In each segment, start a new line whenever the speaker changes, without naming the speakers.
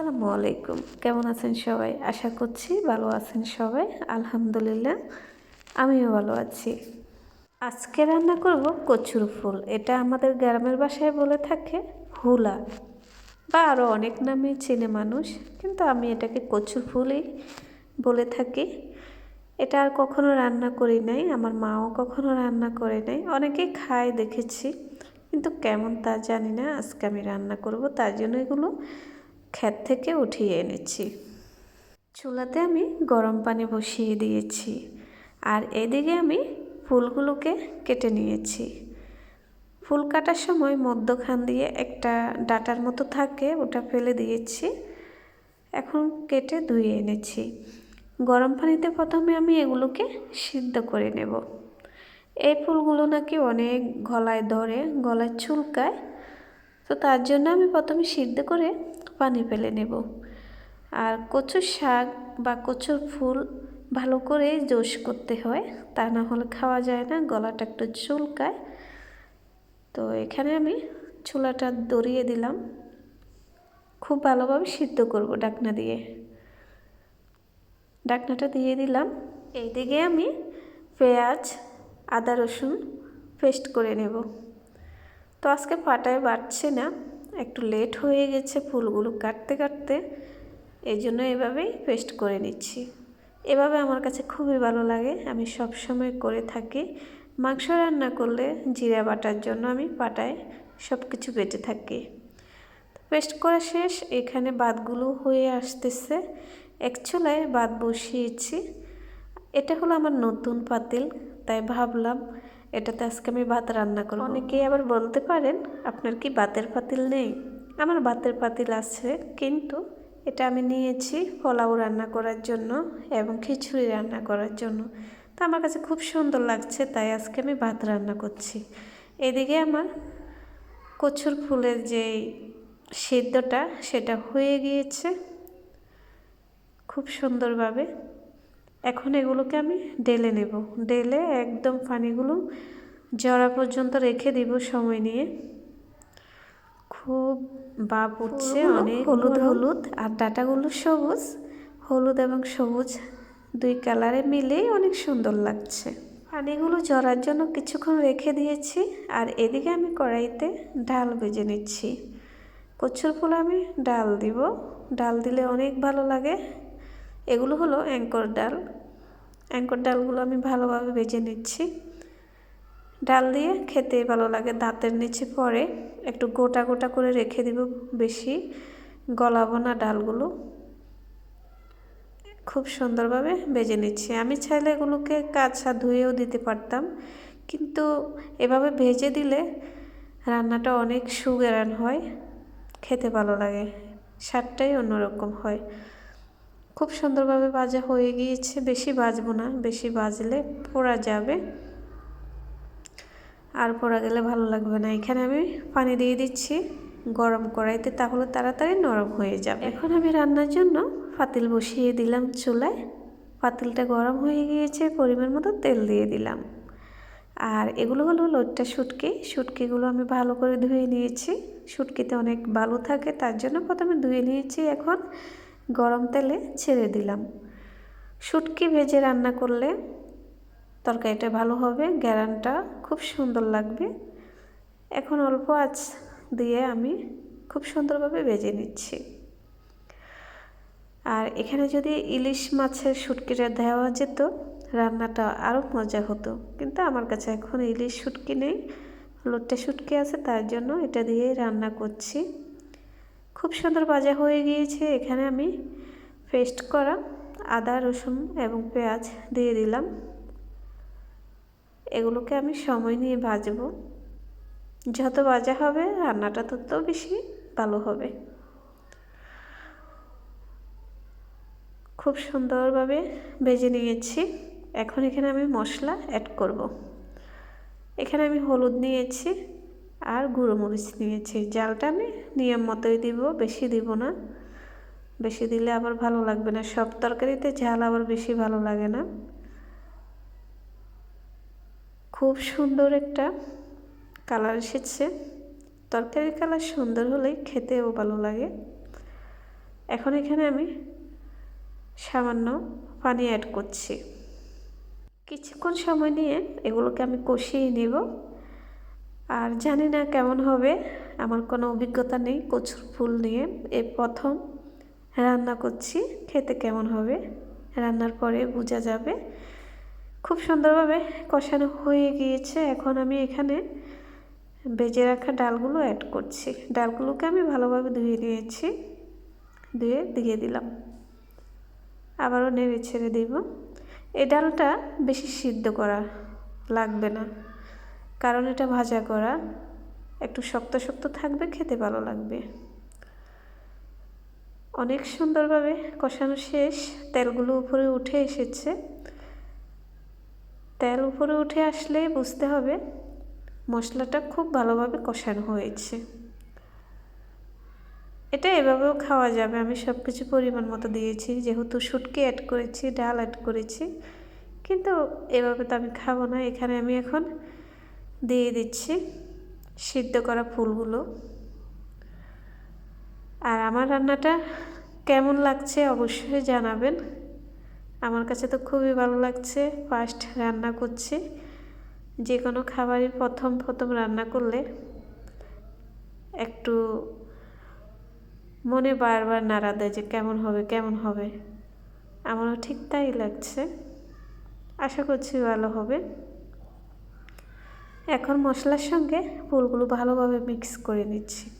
আসসালামু আলাইকুম। কেমন আছেন সবাই? আশা করছি ভালো আছেন সবাই। আলহামদুলিল্লাহ, আমিও ভালো আছি। আজকে রান্না করব কচুর ফুল। এটা আমাদের গ্রামের বাসায় বলে থাকে হুলা। বা আরও অনেক নামে চেনে মানুষ, কিন্তু আমি এটাকে কচুর ফুলই বলে থাকি। এটা আর কখনো রান্না করি নাই, আমার মাও কখনো রান্না করে নাই। অনেকেই খায় দেখেছি, কিন্তু কেমন তা জানি না। আজকে আমি রান্না করব তার জন্য এগুলো ক্ষেত থেকে উঠিয়ে এনেছি। চুলাতে আমি গরম পানি বসিয়ে দিয়েছি আর এদিকে আমি ফুলগুলোকে কেটে নিয়েছি। ফুল কাটার সময় মধ্যখান দিয়ে একটা ডাটার মতো থাকে, ওটা ফেলে দিয়েছি। এখন কেটে ধুয়ে এনেছি। গরম পানিতে প্রথমে আমি এগুলোকে সিদ্ধ করে নেব। এই ফুলগুলো নাকি অনেক গলায় ধরে, গলায় চুলকায়। তো তার জন্য আমি প্রথমে সিদ্ধ করে পানি ফেলে নেব। আর কচুর শাক বা কচুর ফুল ভালো করে জোশ করতে হয়, তা না হলে খাওয়া যায় না, গলাটা একটু চুলকায়। তো এখানে আমি চুলাটা দড়িয়ে দিলাম। খুব ভালোভাবে সিদ্ধ করব ডাকনা দিয়ে। ডাকনাটা দিয়ে দিলাম। এইদিকে আমি পেঁয়াজ, আদা রসুন পেস্ট করে নেব। তো আজকে পাটায় বাড়ছে না। একটু লেট হয়ে গেছে ফুলগুলো কাটতে কাটতে, এই জন্য এভাবেই পেস্ট করে নিচ্ছি। এভাবে আমার কাছে খুবই ভালো লাগে, আমি সব সময় করে থাকি। মাংস রান্না করলে জিরা বাটার জন্য আমি পাটায় সব কিছু বেটে থাকি। পেস্ট করা শেষ, এখানে বাদগুলো হয়ে আসতেছে। এক চুলায় বাদ বসিয়েছি। এটা হলো আমার নতুন পাতিল, তাই ভাবলাম এটাতে আজকে আমি ভাত রান্না করব। অনেকেই আবার বলতে পারেন, আপনার কি বাতের পাতিল নেই? আমার বাতের পাতিল আছে, কিন্তু এটা আমি নিয়েছি পোলাও রান্না করার জন্য এবং খিচুড়ি রান্না করার জন্য। তা আমার কাছে খুব সুন্দর লাগছে, তাই আজকে আমি ভাত রান্না করছি। এদিকে আমার কচুর ফুলের যে সিদ্ধটা, সেটা হয়ে গিয়েছে খুব সুন্দরভাবে। এখন এগুলোকে আমি ডেলে নেব। ডেলে একদম পানিগুলো জড়া পর্যন্ত রেখে দিব সময় নিয়ে। খুব বাপ উঠছে অনেক হলুদ হলুদ। আর ডাটাগুলো সবুজ হলুদ এবং সবুজ দুই কালারে মিলেই অনেক সুন্দর লাগছে। পানিগুলো জড়ার জন্য কিছুক্ষণ রেখে দিয়েছি আর এদিকে আমি কড়াইতে ডাল ভেজে নিচ্ছি। কচুর ফুল আমি ডাল দিব। ডাল দিলে অনেক ভালো লাগে। এগুলো হলো অ্যাঙ্কর ডাল। অ্যাঙ্কর ডালগুলো আমি ভালোভাবে ভেজে নিচ্ছি। ডাল দিয়ে খেতে ভালো লাগে, দাঁতের নিচে পরে একটু গোটা গোটা করে রেখে দিব বেশি। গলাবো না ডালগুলো। খুব সুন্দরভাবে ভেজে নিচ্ছি। আমি চাইলে এগুলোকে কাঁচা ধুয়েও দিতে পারতাম। কিন্তু এভাবে ভেজে দিলে রান্নাটা অনেক সুগেরান হয়, খেতে ভালো লাগে, স্বাদটাই অন্যরকম হয়। খুব সুন্দরভাবে ভাজা হয়ে গিয়েছে। বেশি ভাজবো না, বেশি ভাজলে পোড়া যাবে। আর পোড়া গেলে ভালো লাগবে না। এখানে আমি পানি দিয়ে দিচ্ছি গরম কড়াইতে, তাহলে তাড়াতাড়ি নরম হয়ে যাবে। এখন আমি রান্নার জন্য পাতিল বসিয়ে দিলাম চুলায়। পাতিলটা গরম হয়ে গিয়েছে, পরিমাণ মতো তেল দিয়ে দিলাম। আর এগুলো হলো লোটটা শুটকি। শুটকিগুলো আমি ভালো করে ধুয়ে নিয়েছি। শুটকিতে অনেক বালু থাকে, তার জন্য প্রথমে ধুয়ে নিয়েছি। এখন গরম তেলে ছেড়ে দিলাম। শুটকি ভেজে রান্না করলে তরকারিটা ভালো হবে, গ্যারানটা খুব সুন্দর লাগবে। এখন অল্প আঁচ দিয়ে আমি খুব সুন্দরভাবে ভেজে নিচ্ছি। আর এখানে যদি ইলিশ মাছের শুটকিটা দেওয়া যেত, রান্নাটা আরও মজা হতো। কিন্তু আমার কাছে এখন ইলিশ শুটকি নেই, লোটটা শুটকি আছে, তার জন্য এটা দিয়ে রান্না করছি। খুব সুন্দর ভাজা হয়ে গিয়েছে। এখানে আমি পেস্ট করা আদা, রসুন এবং পেঁয়াজ দিয়ে দিলাম। এগুলোকে আমি সময় নিয়ে ভাজবো। যত ভাজা হবে, রান্নাটা তত বেশি ভালো হবে। খুব সুন্দরভাবে ভেজে নিয়েছি। এখন এখানে আমি মশলা অ্যাড করব। এখানে আমি হলুদ নিয়েছি। আর গুঁড়ো মরিচ নিয়েছি জালটা আমি নিয়ম মতোই দিব, বেশি দিব না। বেশি দিলে আবার ভালো লাগবে না। সব তরকারিতে ঝাল আবার বেশি ভালো লাগে না। খুব সুন্দর একটা কালার এসেছে। তরকারির কালার সুন্দর হলেই খেতেও ভালো লাগে। এখন এখানে আমি সামান্য পানি অ্যাড করছি। কিছুক্ষণ সময় নিয়ে এগুলোকে আমি কষিয়ে নেব। আর জানি না কেমন হবে, আমার কোনো অভিজ্ঞতা নেই, কচুর ফুল নিয়ে। এ প্রথম রান্না করছি, খেতে কেমন হবে, রান্নার পরে বোঝা যাবে। খুব সুন্দরভাবে কষানো হয়ে গিয়েছে, এখন আমি এখানে বেজে রাখা ডালগুলো অ্যাড করছি। ডালগুলোকে আমি ভালোভাবে ধুয়ে নিয়েছি, ধুয়ে দিয়ে দিলাম। আবারও নেড়ে ছেড়ে দিব। এই ডালটা বেশি সিদ্ধ করা লাগবে না। কারণ এটা ভাজা করা। একটু শক্ত শক্ত থাকবে, খেতে ভালো লাগবে। অনেক সুন্দরভাবে কষানো শেষ। তেলগুলো উপরে উঠে এসেছে। তেল উপরে উঠে আসলে বুঝতে হবে মশলাটা খুব ভালোভাবে কষানো হয়েছে। এটা এভাবেও খাওয়া যাবে। আমি সব কিছু পরিমাণ মতো দিয়েছি। যেহেতু শুটকি অ্যাড করেছি, ডাল অ্যাড করেছি। কিন্তু এভাবে তো আমি খাব না। এখানে আমি এখন দিয়ে দিচ্ছি, সিদ্ধ করা ফুলগুলো। আর আমার রান্নাটা কেমন লাগছে অবশ্যই জানাবেন। আমার কাছে তো খুবই ভালো লাগছে ফার্স্ট রান্না করছি। যে কোনো খাবারই প্রথম প্রথম রান্না করলে একটু মনে বারবার নাড়া দেয় যে কেমন হবে কেমন হবে। আমারও ঠিক তাই লাগছে। আশা করছি ভালো হবে। এখন মশলার সঙ্গে ফুলগুলো ভালোভাবে মিক্স করে নিচ্ছি।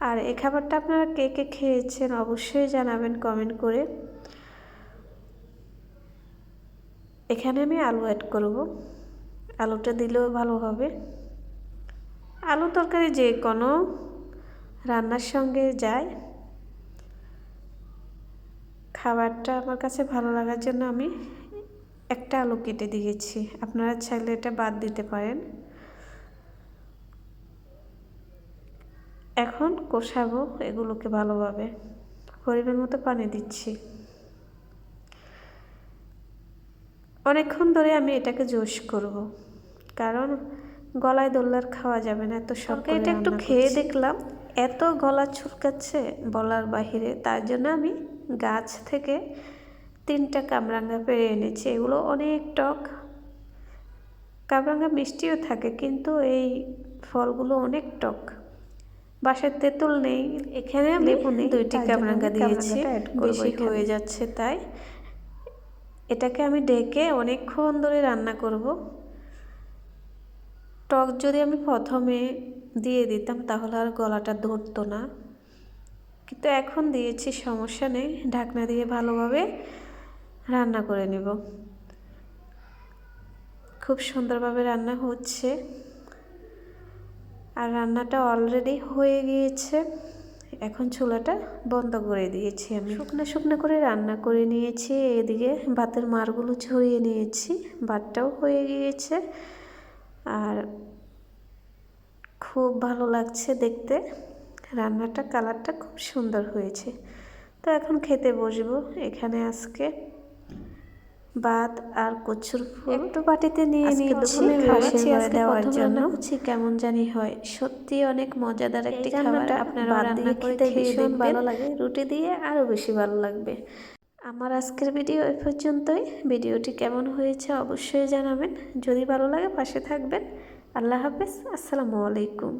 আর এই খাবারটা আপনারা কে কে খেয়েছেন অবশ্যই জানাবেন কমেন্ট করে। এখানে আমি আলু অ্যাড করব। আলুটা দিলেও ভালো হবে। আলু তরকারি যে কোনো রান্নার সঙ্গে যায়। খাবারটা আমার কাছে ভালো লাগার জন্য আমি একটা আলু কেটে দিয়েছি। আপনারা চাইলে এটা বাদ দিতে পারেন। এখন কষাবো এগুলোকে ভালোভাবে। পরিমাণ মতো পানি দিচ্ছি। অনেকক্ষণ ধরে আমি এটাকে জোশ করব। কারণ গলায় দোল্লার খাওয়া যাবে না এত সব এটা একটু খেয়ে দেখলাম এত গলা ছুটকাচ্ছে বলার বাহিরে। তার জন্য আমি গাছ থেকে তিনটা কামরাঙ্গা পেরে এনেছি এগুলো অনেক টক। কামরাঙ্গা মিষ্টিও থাকে কিন্তু এই ফলগুলো অনেক টক। বাসার তেঁতুল নেই এখানে আমি দুইটি কামরাঙ্গা দিয়েছি। বেশি হয়ে যাচ্ছে তাই। এটাকে আমি ডেকে অনেকক্ষণ ধরে রান্না করব। টক যদি আমি প্রথমে দিয়ে দিতাম তাহলে আর গলাটা ধরতো না। কিন্তু এখন দিয়েছি সমস্যা নেই। ঢাকনা দিয়ে ভালোভাবে রান্না করে নেব। খুব সুন্দরভাবে রান্না হচ্ছে। আর রান্নাটা অলরেডি হয়ে গিয়েছে। এখন চুলাটা বন্ধ করে দিয়েছি আমি। শুকনো শুকনো করে রান্না করে নিয়েছি। এদিকে ভাতের মারগুলো ছড়িয়ে নিয়েছি। ভাতটাও হয়ে গিয়েছে। আর খুব ভালো লাগছে দেখতে। রান্নাটা, কালারটা খুব সুন্দর হয়েছে। তো এখন খেতে বসবো এখানে আজকে। ভাত আর কচুর ফুল একটু বাটিতে নিয়ে নিয়েছি খাসি দেওয়ার জন্য। হচ্ছে কেমন জানি হয়। সত্যি অনেক মজাদার একটি খাবার। আপনারা রান্না করে ভীষণ ভালো লাগে। রুটি দিয়ে আরও বেশি ভালো লাগবে। আমার আজকের ভিডিও এ পর্যন্তই। ভিডিওটি কেমন হয়েছে অবশ্যই জানাবেন। যদি ভালো লাগে পাশে থাকবেন। আল্লাহ হাফেজ। আসসালামু আলাইকুম।